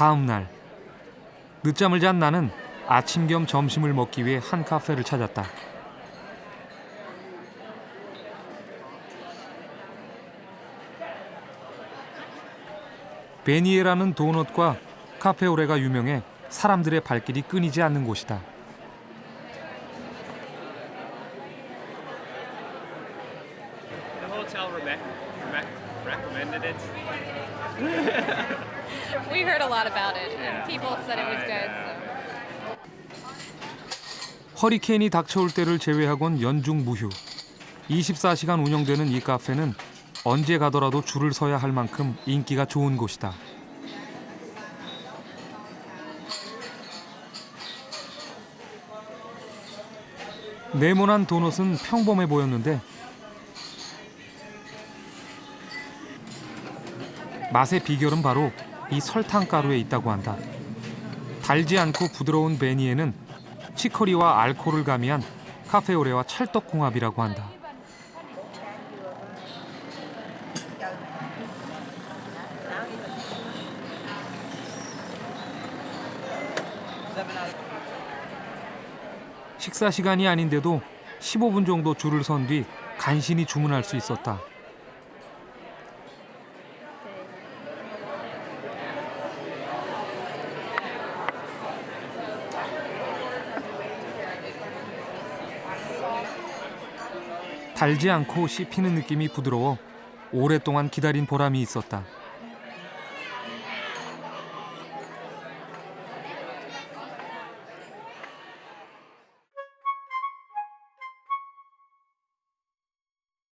다음 날 늦잠을 잔 나는 아침 겸 점심을 먹기 위해 한 카페를 찾았다. 베니에라는 도넛과 카페오레가 유명해 사람들의 발길이 끊이지 않는 곳이다. We heard a lot about it, and people said it was good. So. 허리케인이 닥쳐올 때를 제외하곤 연중 무휴. 24시간 운영되는 이 카페는 언제 가더라도 줄을 서야 할 만큼 인기가 좋은 곳이다. 네모난 도넛은 평범해 보였는데 맛의 비결은 바로 이 설탕 가루에 있다고 한다. 달지 않고 부드러운 베니에는 치커리와 알코올을 가미한 카페오레와 찰떡궁합이라고 한다. 식사 시간이 아닌데도 15분 정도 줄을 선 뒤 간신히 주문할 수 있었다. 달지 않고 씹히는 느낌이 부드러워 오랫동안 기다린 보람이 있었다.